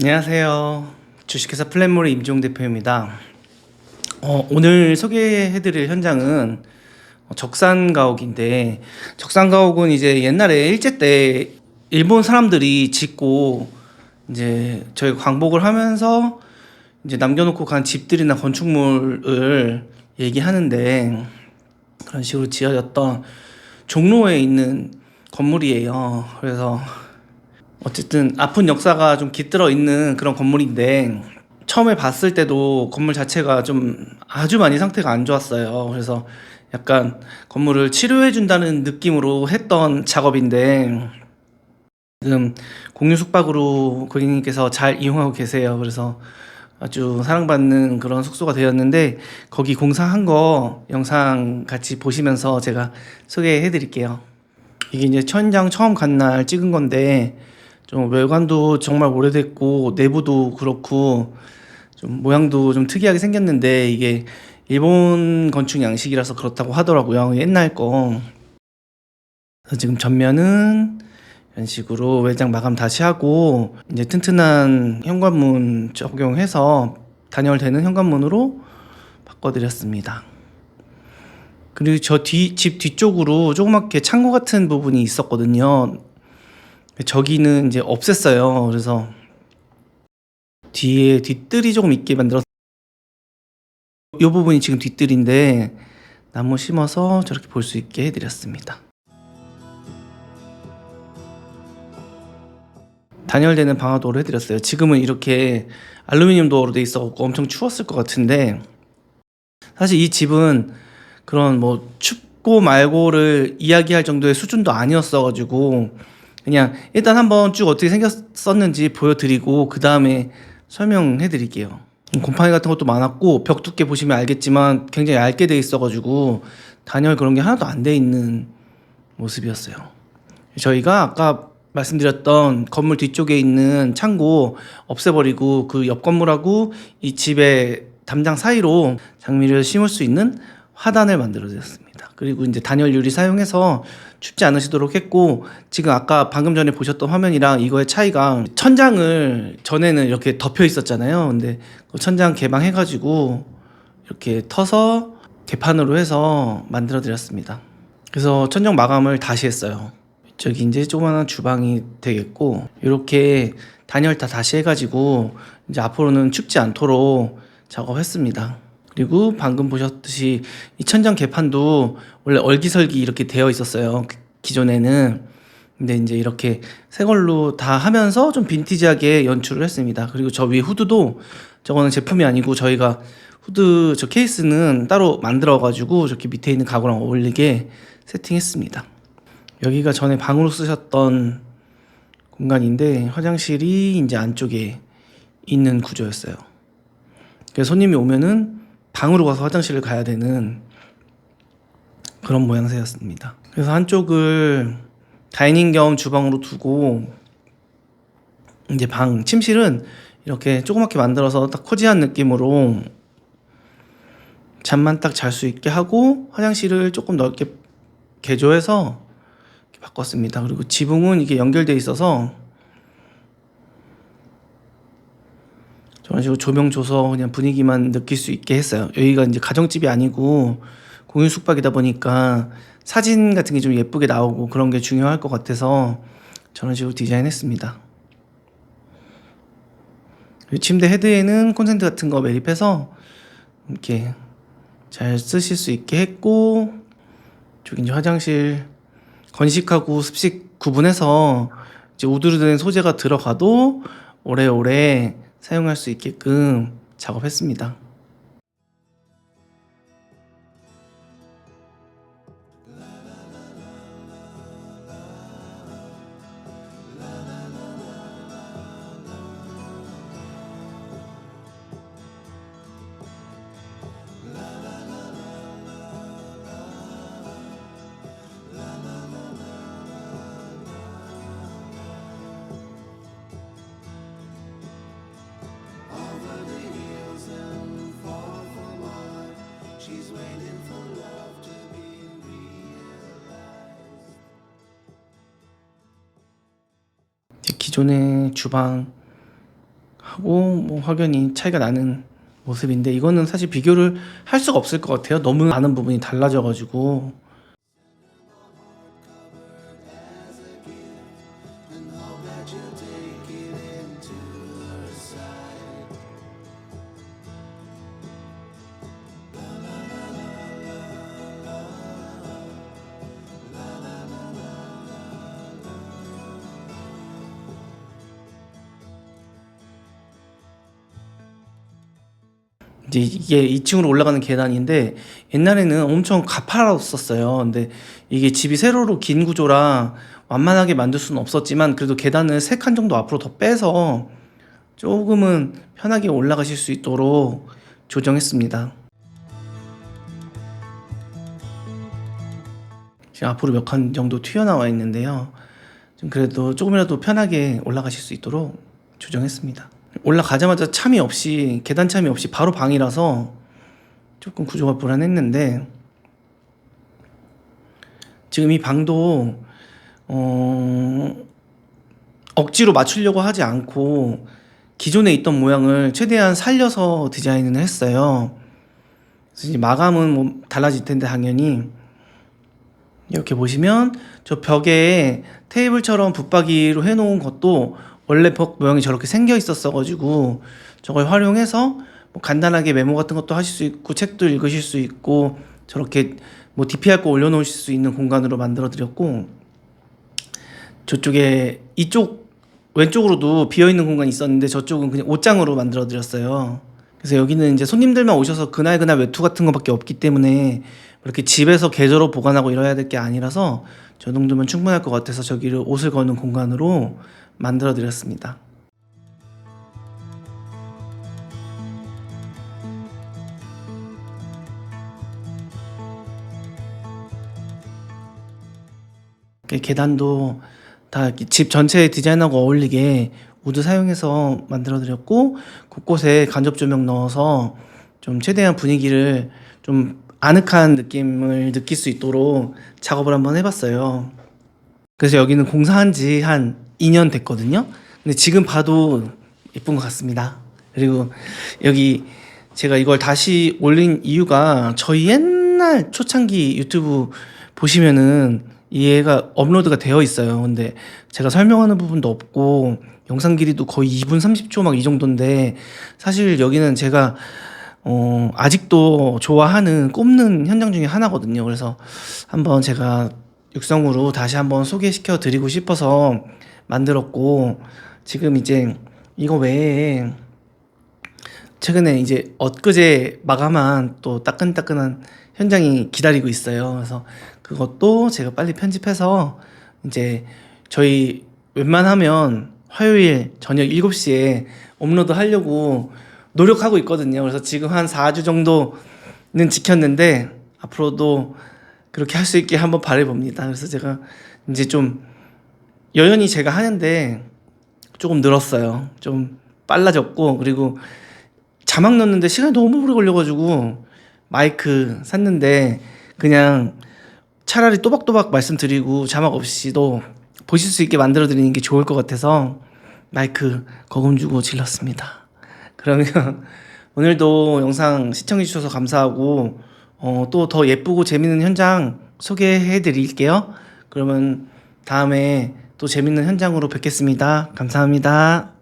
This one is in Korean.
안녕하세요. 주식회사 플랫몰의 임종 대표입니다. 어, 오늘 소개해드릴 현장은 적산가옥인데 적산가옥은 이제 옛날에 일제 때 일본 사람들이 짓고 이제 저희 광복을 하면서 이제 남겨놓고 간 집들이나 건축물을 얘기하는데 그런 식으로 지어졌던 종로에 있는 건물이에요. 그래서 어쨌든 아픈 역사가 좀 깃들어 있는 그런 건물인데 처음에 봤을 때도 건물 자체가 좀 아주 많이 상태가 안 좋았어요. 그래서 약간 건물을 치료해 준다는 느낌으로 했던 작업인데 지금 공유 숙박으로 고객님께서 잘 이용하고 계세요. 그래서 아주 사랑받는 그런 숙소가 되었는데 거기 공사한 거 영상 같이 보시면서 제가 소개해 드릴게요. 이게 이제 천장 처음 간 날 찍은 건데 좀 외관도 정말 오래됐고 내부도 그렇고 좀 모양도 좀 특이하게 생겼는데 이게 일본 건축 양식이라서 그렇다고 하더라고요. 옛날 거. 지금 전면은 이런 식으로 외장 마감 다시 하고 이제 튼튼한 현관문 적용해서 단열되는 현관문으로 바꿔드렸습니다. 그리고 저 뒤 집 뒤쪽으로 조그맣게 창고 같은 부분이 있었거든요. 저기는 이제 없앴어요. 그래서 뒤에 뒷뜰이 조금 있게 만들어서 이 부분이 지금 뒷뜰인데 나무 심어서 저렇게 볼 수 있게 해드렸습니다. 단열되는 방화도로 해드렸어요. 지금은 이렇게 알루미늄 도어로 돼 있어 엄청 추웠을 것 같은데 사실 이 집은 그런 뭐 춥고 말고를 이야기할 정도의 수준도 아니었어 가지고 그냥 일단 한번 쭉 어떻게 생겼었는지 보여드리고 그 다음에 설명해 드릴게요. 곰팡이 같은 것도 많았고 벽 두께 보시면 알겠지만 굉장히 얇게 돼 있어가지고 단열 그런 게 하나도 안 돼 있는 모습이었어요. 저희가 아까 말씀드렸던 건물 뒤쪽에 있는 창고 없애버리고 그 옆 건물하고 이 집의 담장 사이로 장미를 심을 수 있는 화단을 만들어 드렸습니다. 그리고 이제 단열 유리 사용해서 춥지 않으시도록 했고 지금 아까 방금 전에 보셨던 화면이랑 이거의 차이가 천장을 전에는 이렇게 덮여 있었잖아요. 근데 그 천장 개방해 가지고 이렇게 터서 개판으로 해서 만들어 드렸습니다. 그래서 천정 마감을 다시 했어요. 저기 이제 조그마한 주방이 되겠고 이렇게 단열 다 다시 해가지고 이제 앞으로는 춥지 않도록 작업했습니다. 그리고 방금 보셨듯이 이 천장 개판도 원래 얼기설기 이렇게 되어 있었어요. 그- 기존에는 근데 이제 이렇게 새 걸로 다 하면서 좀 빈티지하게 연출을 했습니다. 그리고 저 위에 후드도 저거는 제품이 아니고 저희가 후드 저 케이스는 따로 만들어 가지고 저렇게 밑에 있는 가구랑 어울리게 세팅했습니다. 여기가 전에 방으로 쓰셨던 공간인데 화장실이 이제 안쪽에 있는 구조였어요. 그래서 손님이 오면은 방으로 가서 화장실을 가야 되는 그런 모양새였습니다. 그래서 한쪽을 다이닝 겸 주방으로 두고 이제 방 침실은 이렇게 조그맣게 만들어서 딱 코지한 느낌으로 잠만 딱 잘 수 있게 하고 화장실을 조금 넓게 개조해서 바꿨습니다. 그리고 지붕은 이게 연결돼 있어서 식으로 조명 줘서 그냥 분위기만 느낄 수 있게 했어요. 여기가 이제 가정집이 아니고 공유 숙박이다 보니까 사진 같은 게 좀 예쁘게 나오고 그런 게 중요할 것 같아서 저런 식으로 디자인했습니다. 침대 헤드에는 콘센트 같은 거 매립해서 이렇게 잘 쓰실 수 있게 했고 저기 이제 화장실 건식하고 습식 구분해서 이제 우드르된 소재가 들어가도 오래오래 사용할 수 있게끔 작업했습니다. 기존의 주방 하고 뭐 확연히 차이가 나는 모습인데 이거는 사실 비교를 할 수가 없을 것 같아요. 너무 많은 부분이 달라져가지고 이제 이게 2층으로 올라가는 계단인데 옛날에는 엄청 가파랐었어요. 근데 이게 집이 세로로 긴 구조라 완만하게 만들 수는 없었지만 그래도 계단을 세 칸 정도 앞으로 더 빼서 조금은 편하게 올라가실 수 있도록 조정했습니다. 지금 앞으로 몇 칸 정도 튀어나와 있는데요. 좀 그래도 조금이라도 편하게 올라가실 수 있도록 조정했습니다. 올라가자마자 참이 없이 계단 참이 없이 바로 방이라서 조금 구조가 불안했는데 지금 이 방도 어 억지로 맞추려고 하지 않고 기존에 있던 모양을 최대한 살려서 디자인을 했어요. 그래서 이제 마감은 뭐 달라질 텐데 당연히 이렇게 보시면 저 벽에 테이블처럼 붙박이로 해놓은 것도 원래 벽 모양이 저렇게 생겨 있었어 가지고 저걸 활용해서 뭐 간단하게 메모 같은 것도 하실 수 있고 책도 읽으실 수 있고 저렇게 뭐 DP할 거 올려놓으실 수 있는 공간으로 만들어 드렸고 저쪽에 이쪽 왼쪽으로도 비어 있는 공간이 있었는데 저쪽은 그냥 옷장으로 만들어 드렸어요. 그래서 여기는 이제 손님들만 오셔서 그날 그날 외투 같은 거밖에 없기 때문에 이렇게 집에서 계절로 보관하고 이래야 될 게 아니라서 저 정도면 충분할 것 같아서 저기를 옷을 거는 공간으로 만들어 드렸습니다. 그 계단도 다 집 전체 디자인하고 어울리게 우드 사용해서 만들어 드렸고 곳곳에 간접 조명 넣어서 좀 최대한 분위기를 좀 아늑한 느낌을 느낄 수 있도록 작업을 한번 해봤어요. 그래서 여기는 공사한 지 한 2년 됐거든요. 근데 지금 봐도 예쁜 것 같습니다. 그리고 여기 제가 이걸 다시 올린 이유가 저희 옛날 초창기 유튜브 보시면은 얘가 업로드가 되어 있어요. 근데 제가 설명하는 부분도 없고 영상 길이도 거의 2분 30초 막 이 정도인데 사실 여기는 제가 어 아직도 좋아하는 꼽는 현장 중에 하나거든요. 그래서 한번 제가 육성으로 다시 한번 소개시켜 드리고 싶어서 만들었고 지금 이제 이거 외에 최근에 이제 엊그제 마감한 또 따끈따끈한 현장이 기다리고 있어요. 그래서 그것도 제가 빨리 편집해서 이제 저희 웬만하면 화요일 저녁 7시에 업로드 하려고 노력하고 있거든요. 그래서 지금 한 4주 정도는 지켰는데 앞으로도 그렇게 할 수 있게 한번 바라봅니다. 그래서 제가 이제 좀 여전히 제가 하는데 조금 늘었어요. 좀 빨라졌고 그리고 자막 넣는데 시간이 너무 오래 걸려가지고 마이크 샀는데 그냥 차라리 또박또박 말씀드리고 자막 없이도 보실 수 있게 만들어 드리는 게 좋을 것 같아서 마이크 거금 주고 질렀습니다. 그러면 오늘도 영상 시청해 주셔서 감사하고 어, 또 더 예쁘고 재밌는 현장 소개해 드릴게요. 그러면 다음에 또 재밌는 현장으로 뵙겠습니다. 감사합니다.